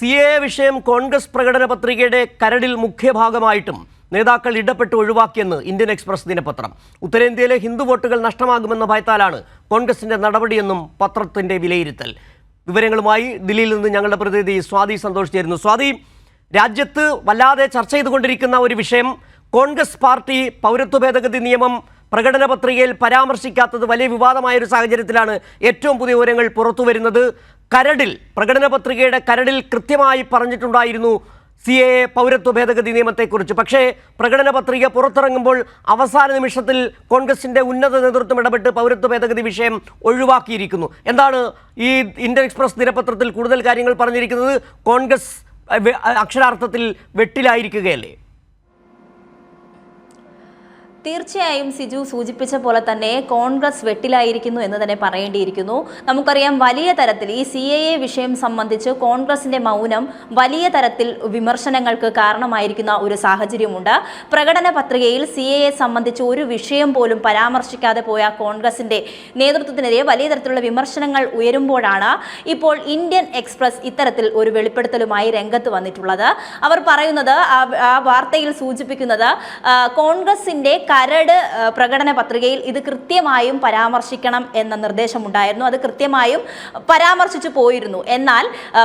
C A വിഷയം കോൺഗ്രസ് പ്രകടന പത്രികയുടെ കരടിൽ മുഖ്യഭാഗമായിട്ടും നേതാക്കൾ ഇടപെട്ട് ഒഴിവാക്കിയെന്ന് ഇന്ത്യൻ എക്സ്പ്രസ് ദിനപത്രം. ഉത്തരേന്ത്യയിലെ ഹിന്ദു വോട്ടുകൾ നഷ്ടമാകുമെന്ന ഭയത്താലാണ് കോൺഗ്രസിന്റെ നടപടിയെന്നും പത്രത്തിന്റെ വിലയിരുത്തൽ. വിവരങ്ങളുമായി ദില്ലിയിൽ നിന്ന് ഞങ്ങളുടെ പ്രതിനിധി സ്വാതി സന്തോഷ് ചേരുന്നു. സ്വാതി രാജ്യത്ത് വല്ലാതെ ചർച്ച ചെയ്തുകൊണ്ടിരിക്കുന്ന ഒരു വിഷയം കോൺഗ്രസ് പാർട്ടി പൗരത്വ ഭേദഗതി നിയമം പ്രകടന പത്രികയിൽ പരാമർശിക്കാത്തത് വലിയ വിവാദമായ ഒരു സാഹചര്യത്തിലാണ് ഏറ്റവും പുതിയ വിവരങ്ങൾ പുറത്തു വരുന്നത് കരടിൽ പ്രകടന പത്രികയുടെ കരടിൽ കൃത്യമായി പറഞ്ഞിട്ടുണ്ടായിരുന്നു സി എ പൗരത്വ ഭേദഗതി നിയമത്തെക്കുറിച്ച്. പക്ഷേ പ്രകടന പത്രിക പുറത്തിറങ്ങുമ്പോൾ അവസാന നിമിഷത്തിൽ കോൺഗ്രസിന്റെ ഉന്നത നേതൃത്വം ഇടപെട്ട് പൗരത്വ ഭേദഗതി വിഷയം ഒഴിവാക്കിയിരിക്കുന്നു. എന്താണ് ഈ ഇന്ത്യൻ എക്സ്പ്രസ് ദിനപത്രത്തിൽ കൂടുതൽ കാര്യങ്ങൾ പറഞ്ഞിരിക്കുന്നത്? കോൺഗ്രസ് അക്ഷരാർത്ഥത്തിൽ വെട്ടിലായിരിക്കുകയല്ലേ? തീർച്ചയായും സിജു സൂചിപ്പിച്ച പോലെ തന്നെ കോൺഗ്രസ് വെട്ടിലായിരിക്കുന്നു എന്ന് തന്നെ പറയേണ്ടിയിരിക്കുന്നു. നമുക്കറിയാം വലിയ തരത്തിൽ ഈ സി എ എ വിഷയം സംബന്ധിച്ച് കോൺഗ്രസിന്റെ മൗനം വലിയ തരത്തിൽ വിമർശനങ്ങൾക്ക് കാരണമായിരിക്കുന്ന ഒരു സാഹചര്യമുണ്ട്. പ്രകടന പത്രികയിൽ സി എ എ സംബന്ധിച്ച് ഒരു വിഷയം പോലും പരാമർശിക്കാതെ പോയ കോൺഗ്രസിന്റെ നേതൃത്വത്തിനെതിരെ വലിയ തരത്തിലുള്ള വിമർശനങ്ങൾ ഉയരുമ്പോഴാണ് ഇപ്പോൾ ഇന്ത്യൻ എക്സ്പ്രസ് ഇത്തരത്തിൽ ഒരു വെളിപ്പെടുത്തലുമായി രംഗത്ത് വന്നിട്ടുള്ളത്. അവർ പറയുന്നത് ആ- വാർത്തയിൽ സൂചിപ്പിക്കുന്നത് കോൺഗ്രസിന്റെ കരട് പ്രകടന പത്രികയിൽ ഇത് കൃത്യമായും പരാമർശിക്കണം എന്ന നിർദ്ദേശമുണ്ടായിരുന്നു. അത് കൃത്യമായും പരാമർശിച്ചു പോയിരുന്നു. എന്നാൽ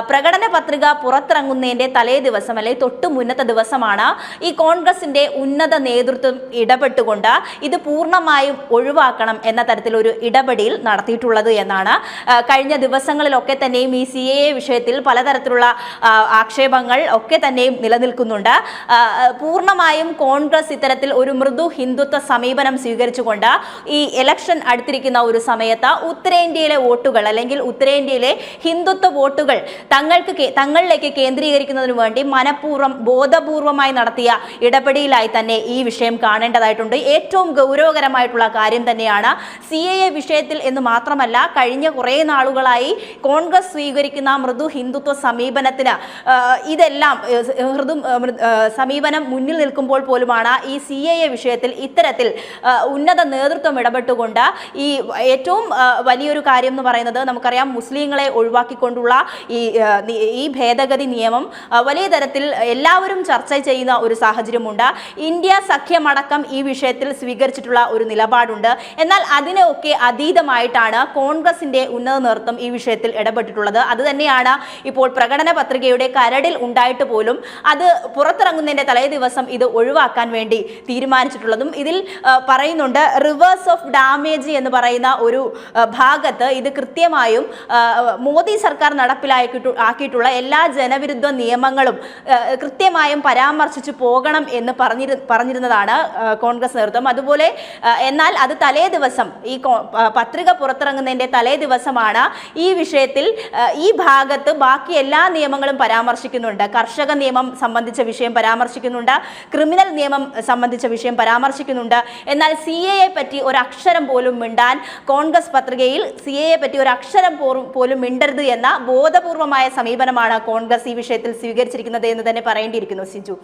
പ്രകടന പത്രിക പുറത്തിറങ്ങുന്നതിന്റെ തലേ ദിവസം അല്ലെങ്കിൽ തൊട്ടു മുന്നത്തെ ദിവസമാണ് ഈ കോൺഗ്രസിന്റെ ഉന്നത നേതൃത്വം ഇടപെട്ടുകൊണ്ട് ഇത് പൂർണമായും ഒഴിവാക്കണം എന്ന തരത്തിലൊരു ഇടപെടൽ നടത്തിയിട്ടുള്ളത് എന്നാണ്. കഴിഞ്ഞ ദിവസങ്ങളിലൊക്കെ തന്നെയും ഈ സി എ വിഷയത്തിൽ പലതരത്തിലുള്ള ആക്ഷേപങ്ങൾ ഒക്കെ തന്നെയും നിലനിൽക്കുന്നുണ്ട്. പൂർണമായും കോൺഗ്രസ് ഇത്തരത്തിൽ ഒരു മൃദു ഹിന്ദുത്വ സമീപനം സ്വീകരിച്ചുകൊണ്ട് ഈ ഇലക്ഷൻ അടുത്തിരിക്കുന്ന ഒരു സമയത്ത് ഉത്തരേന്ത്യയിലെ വോട്ടുകൾ അല്ലെങ്കിൽ ഉത്തരേന്ത്യയിലെ ഹിന്ദുത്വ വോട്ടുകൾ തങ്ങൾക്ക് തങ്ങളിലേക്ക് കേന്ദ്രീകരിക്കുന്നതിന് വേണ്ടി മനഃപൂർവം ബോധപൂർവമായി നടത്തിയ ഇടപെടിയിലായി തന്നെ ഈ വിഷയം കാണേണ്ടതായിട്ടുണ്ട്. ഏറ്റവും ഗൗരവകരമായിട്ടുള്ള കാര്യം തന്നെയാണ് സി എ എ വിഷയത്തിൽ എന്ന് മാത്രമല്ല കഴിഞ്ഞ കുറേ നാളുകളായി കോൺഗ്രസ് സ്വീകരിക്കുന്ന മൃദു ഹിന്ദുത്വ സമീപനത്തിന് ഇതെല്ലാം മൃദു സമീപനം മുന്നിൽ നിൽക്കുമ്പോൾ പോലുമാണ് ഈ സി എ എ വിഷയത്തിൽ ഇത്തരത്തിൽ ഉന്നത നേതൃത്വം ഇടപെട്ടുകൊണ്ട് ഈ ഏറ്റവും വലിയൊരു കാര്യം എന്ന് പറയുന്നത് നമുക്കറിയാം മുസ്ലിങ്ങളെ ഒഴിവാക്കിക്കൊണ്ടുള്ള ഈ ഈ ഭേദഗതി നിയമം വലിയ തരത്തിൽ എല്ലാവരും ചർച്ച ചെയ്യുന്ന ഒരു സാഹചര്യമുണ്ട്. ഇന്ത്യ സഖ്യമടക്കം ഈ വിഷയത്തിൽ സ്വീകരിച്ചിട്ടുള്ള ഒരു നിലപാടുണ്ട്. എന്നാൽ അതിനൊക്കെ അതീതമായിട്ടാണ് കോൺഗ്രസിന്റെ ഉന്നത നേതൃത്വം ഈ വിഷയത്തിൽ ഇടപെട്ടിട്ടുള്ളത്. അത് തന്നെയാണ് ഇപ്പോൾ പ്രകടന പത്രികയുടെ കരടിൽ ഉണ്ടായിട്ട് പോലും അത് പുറത്തിറങ്ങുന്നതിന്റെ തലേ ദിവസം ഇത് ഒഴിവാക്കാൻ വേണ്ടി തീരുമാനിച്ചിട്ടുള്ളതും ഇതിൽ പറയുന്നുണ്ട് റിവേഴ്സ് ഓഫ് ഡാമേജ് എന്ന് പറയുന്ന ഒരു ഭാഗത്ത് ഇത് കൃത്യമായും മോദി സർക്കാർ നടപ്പിലാക്കിട്ടു ആക്കിയിട്ടുള്ള എല്ലാ ജനവിരുദ്ധ നിയമങ്ങളും കൃത്യമായും പരാമർശിച്ചു പോകണം എന്ന് പറഞ്ഞിരു പറഞ്ഞിരുന്നതാണ് കോൺഗ്രസ് നേതൃത്വം. അതുപോലെ എന്നാൽ അത് തലേ ദിവസം ഈ പത്രിക പുറത്തിറങ്ങുന്നതിന്റെ തലേ ദിവസമാണ് ഈ വിഷയത്തിൽ ഈ ഭാഗത്ത് ബാക്കി എല്ലാ നിയമങ്ങളും പരാമർശിക്കുന്നുണ്ട്. കർഷക നിയമം സംബന്ധിച്ച വിഷയം പരാമർശിക്കുന്നുണ്ട്. ക്രിമിനൽ നിയമം സംബന്ധിച്ച വിഷയം പരാമർശിക്കുന്നുണ്ട് എന്നാൽ സി എ പറ്റി ഒരു അക്ഷരം പോലും മിണ്ടാൻ കോൺഗ്രസ് പത്രികയിൽ സി എ പറ്റി ഒരു അക്ഷരം പോലും മിണ്ടരുത് എന്ന ബോധപൂർവമായ സമീപനമാണ് കോൺഗ്രസ് ഈ വിഷയത്തിൽ സ്വീകരിച്ചിരിക്കുന്നത് എന്ന് തന്നെ പറയേണ്ടിയിരിക്കുന്നു സിജു.